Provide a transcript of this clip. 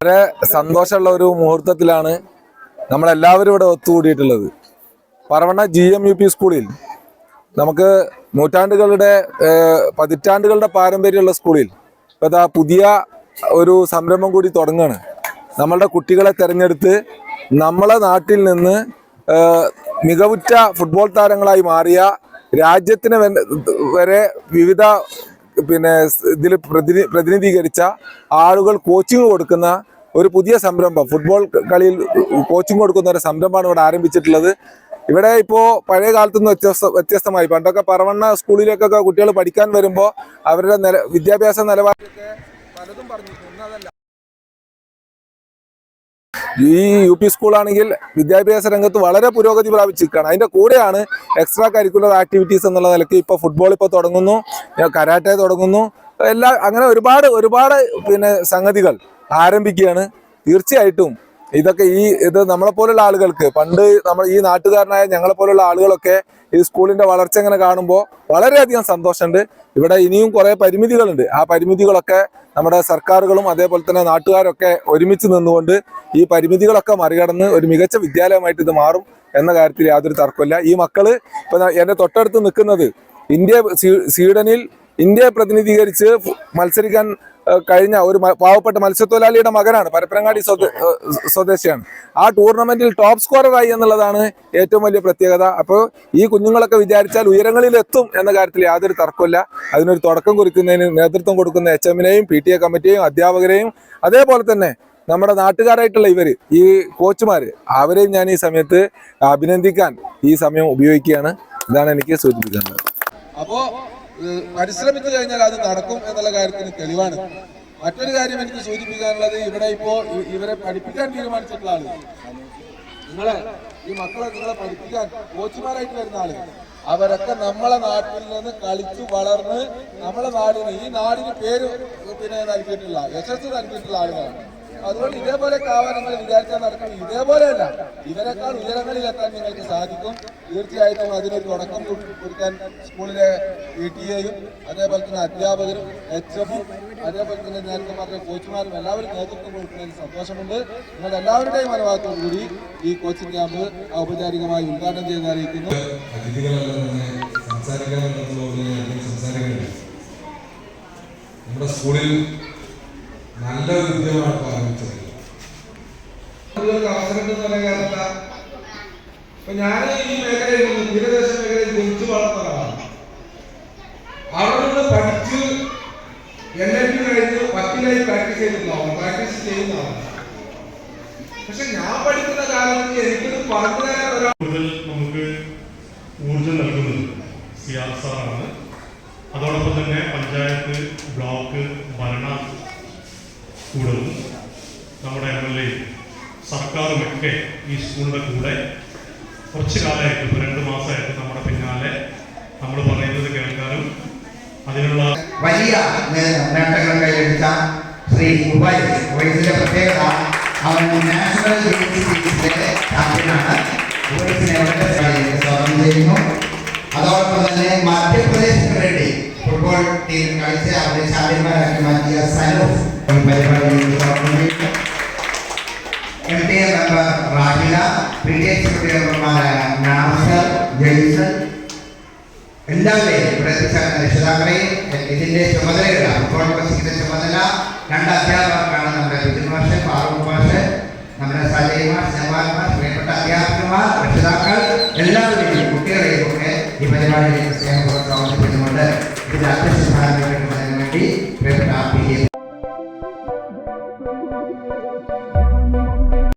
വളരെ സന്തോഷമുള്ള ഒരു മുഹൂർത്തത്തിലാണ് നമ്മളെല്ലാവരും ഇവിടെ ഒത്തുകൂടിയിട്ടുള്ളത്. Paravanna G M U P സ്കൂളിൽ നമുക്ക് നൂറ്റാണ്ടുകളുടെ പതിറ്റാണ്ടുകളുടെ പാരമ്പര്യമുള്ള സ്കൂളിൽ ഇപ്പോൾ ഇതാ പുതിയ ഒരു സംരംഭം കൂടി തുടങ്ങുകയാണ് നമ്മളുടെ കുട്ടികളെ തിരഞ്ഞെടുത്ത് നമ്മളെ നാട്ടിൽ നിന്ന് മികവുറ്റ ഫുട്ബോൾ താരങ്ങളായി മാറിയ രാജ്യത്തിന് വരെ വിവിധ പിന്നെ ഇതിൽ പ്രതിനിധീകരിച്ച ആളുകൾ കോച്ചിങ് കൊടുക്കുന്ന ഒരു പുതിയ സംരംഭം. ഫുട്ബോൾ കളിയിൽ കോച്ചിങ് കൊടുക്കുന്ന ഒരു സംരംഭമാണ് ഇവിടെ ആരംഭിച്ചിട്ടുള്ളത്. ഇവിടെ ഇപ്പോൾ പഴയ കാലത്ത് നിന്ന് വ്യത്യസ്ത വ്യത്യസ്തമായി. പണ്ടൊക്കെ പറവണ്ണ സ്കൂളിലേക്കൊക്കെ കുട്ടികൾ പഠിക്കാൻ വരുമ്പോൾ അവരുടെ നില വിദ്യാഭ്യാസ നിലവാരമൊക്കെ പലതും പറഞ്ഞു. ഈ യു പി സ്കൂളാണെങ്കിൽ വിദ്യാഭ്യാസ രംഗത്ത് വളരെ പുരോഗതി പ്രാപിച്ചിരിക്കുകയാണ്. അതിന്റെ കൂടെയാണ് എക്സ്ട്രാ കരിക്കുലർ ആക്ടിവിറ്റീസ് എന്നുള്ള നിലയ്ക്ക് ഇപ്പോൾ ഫുട്ബോൾ ഇപ്പോൾ തുടങ്ങുന്നു. കരാട്ടെ തുടങ്ങുന്നു. എല്ലാ അങ്ങനെ ഒരുപാട് ഒരുപാട് പിന്നെ സംഗതികൾ. ആരംഭിക്കുകയാണ്. തീർച്ചയായിട്ടും ഇതൊക്കെ ഈ ഇത് നമ്മളെ പോലുള്ള ആളുകൾക്ക് പണ്ട് നമ്മൾ ഈ നാട്ടുകാരനായ ഞങ്ങളെ പോലുള്ള ആളുകളൊക്കെ ഈ സ്കൂളിന്റെ വളർച്ച ഇങ്ങനെ കാണുമ്പോൾ വളരെയധികം സന്തോഷമുണ്ട്. ഇവിടെ ഇനിയും കുറെ പരിമിതികളുണ്ട്. ആ പരിമിതികളൊക്കെ നമ്മുടെ സർക്കാരുകളും അതേപോലെ തന്നെ നാട്ടുകാരൊക്കെ ഒരുമിച്ച് നിന്നുകൊണ്ട് ഈ പരിമിതികളൊക്കെ മറികടന്ന് ഒരു മികച്ച വിദ്യാലയമായിട്ട് ഇത് മാറും എന്ന കാര്യത്തിൽ യാതൊരു തർക്കമില്ല ഈ മക്കൾ ഇപ്പൊ എന്റെ തൊട്ടടുത്ത് നിൽക്കുന്നത് ഇന്ത്യ സ്വീ- സ്വീഡനിൽ ഇന്ത്യയെ പ്രതിനിധീകരിച്ച് മത്സരിക്കാൻ കഴിഞ്ഞ ഒരു പാവപ്പെട്ട മത്സ്യത്തൊഴിലാളിയുടെ മകനാണ് പരപ്പനങ്ങാടി സ്വദേ- സ്വദേശിയാണ്. ആ ടൂർണമെന്റിൽ ടോപ്പ് സ്കോററായി എന്നുള്ളതാണ് ഏറ്റവും വലിയ പ്രത്യേകത. അപ്പോൾ ഈ കുഞ്ഞുങ്ങളൊക്കെ വിചാരിച്ചാൽ ഉയരങ്ങളിൽ എത്തും എന്ന കാര്യത്തിൽ യാതൊരു തർക്കമില്ല അതിനൊരു തുടക്കം കുറിക്കുന്നതിന് നേതൃത്വം കൊടുക്കുന്ന എച്ച് എമ്മിനെയും പി ടി എ കമ്മിറ്റിയെയും അധ്യാപകരെയും അതേപോലെ തന്നെ നമ്മുടെ നാട്ടുകാരായിട്ടുള്ള ഇവർ ഈ കോച്ചുമാർ അവരെയും ഞാൻ ഈ സമയത്ത് അഭിനന്ദിക്കാൻ ഈ സമയം ഉപയോഗിക്കുകയാണ്. ഇതാണ് എനിക്ക് സൂചിപ്പിക്കേണ്ടത് അപ്പോ ഏഹ്, പരിശ്രമിച്ചു കഴിഞ്ഞാൽ അത് നടക്കും എന്നുള്ള കാര്യത്തിന് തെളിവാണ്. മറ്റൊരു കാര്യം എനിക്ക് സൂചിപ്പിക്കാനുള്ളത് ഇവിടെ ഇപ്പോ ഇവരെ പഠിപ്പിക്കാൻ തീരുമാനിച്ചിട്ടുള്ള ആൾ. നിങ്ങളെ ഈ മക്കളെ നിങ്ങളെ പഠിപ്പിക്കാൻ കോച്ചുമാരായിട്ട് വരുന്ന ആളുകൾ അവരൊക്കെ നമ്മളെ നാട്ടിൽ നിന്ന് കളിച്ചു വളർന്ന് നമ്മളെ നാടിന് ഈ നാടിന് പേര് പിന്നെ നൽകിയിട്ടുള്ള യശസ് നൽകിയിട്ടുള്ള ആളുകളാണ്. അതുകൊണ്ട് ഇതേപോലെ ആവാൻ നിങ്ങൾ വിചാരിച്ചാൽ നടക്കും ഇതേപോലെയല്ല. ഇവരെക്കാൾ ഉയരങ്ങളിൽ എത്താൻ നിങ്ങൾക്ക് സാധിക്കും. തീർച്ചയായിട്ടും അതിനൊരു തുടക്കം കുറി- കുറിക്കാൻ സ്കൂളിലെ പി ടി എയും അതേപോലെ തന്നെ അധ്യാപകരും എച്ച് എഫും അതേപോലെ തന്നെ നേരത്തെ പറഞ്ഞ കോച്ചുമാരും എല്ലാവരും നേതൃത്വം കൊടുക്കുന്നതിൽ സന്തോഷമുണ്ട്. നിങ്ങൾ എല്ലാവരുടെയും മനോഭാവത്തോടു കൂടി ഈ കോച്ചിംഗ് ക്യാമ്പ് ഔപചാരികമായി ഉദ്ഘാടനം ചെയ്ത് അറിയിക്കുന്നു നമ്മുടെ സ്കൂളിൽ നല്ല ഉദ്യമമാണ് അവസരം എന്ന് പറയാൻ ഇപ്പൊ ഞാൻ ഈ മേഖലയിൽ തീരദേശ മേഖലയിൽ ജനിച്ചു വളർന്ന അവിടെ നിന്ന് പഠിച്ച് എൻ എൽ പി കഴിഞ്ഞ് പത്തിലായി പ്രാക്ടീസ് ചെയ്തിട്ടുണ്ടാവും. പ്രാക്ടീസ് ചെയ്യുന്നതാണ്. പക്ഷെ ഞാൻ പഠിക്കുന്ന കാലത്ത് എനിക്കിത് പറഞ്ഞു തരാൻ ഒരാൾ കൂടുതൽ നമുക്ക് ഊർജം നൽകുന്നത് സിയാസാറാണ് അതോടൊപ്പം തന്നെ പഞ്ചായത്ത് ബ്ലോക്ക് ഭരണ കൂടവും നമ്മുടെ എം എൽ എയും സർക്കാരും ഒക്കെ ഈ സ്കൂളിന്റെ കൂടെ കുറച്ച് കാലമായിട്ട് ഇപ്പോൾ രണ്ട് മാസമായിട്ട് നമ്മുടെ പിന്നാലെ നമ്മൾ പറയുന്നത് കേൾക്കാനും അതിനുള്ള വലിയ നേട്ടങ്ങൾ കൈവരിച്ച ശ്രീ ഉബൈസിന്റെ പ്രത്യേകത അവൻ നാഷണൽ ചെയ്യുന്നു. അതോടൊപ്പം തന്നെ മധ്യപ്രദേശിന് വേണ്ടി ഫുട്ബോൾ ടീം കളിച്ച് അവരെ ചാമ്പ്യന്മാരാക്കി മാറ്റിയ സനൂഫ്. പരിപാടിയിൽ M P A member Rahila P T H committee മെമ്പർമാരായ നാസർ ജെയ്സൺ എല്ലാവരെയും പ്രത്യക്ഷ രക്ഷിതാക്കളെയും ഇതിന്റെ ചുമതലയുള്ള ഫുട്ബോൾ ചുമതല. രണ്ട് അധ്യാപകർക്കാണ് നമ്മുടെ ബിജു മാഷ് ഫാറൂഖ് മാഷ് നമ്മുടെ സജയ് മാഷ് ജമാൽ മാഷ് പ്രിയപ്പെട്ട അധ്യാപകന്മാർ രക്ഷിതാക്കൾ എല്ലാവരെയും കുട്ടികളെയും ഒക്കെ ഈ പരിപാടിയിലേക്ക് സ്നേഹപൂർവം അവതരിപ്പിച്ചുകൊണ്ട് ഇതിൽ അധ്യക്ഷ വേണ്ടി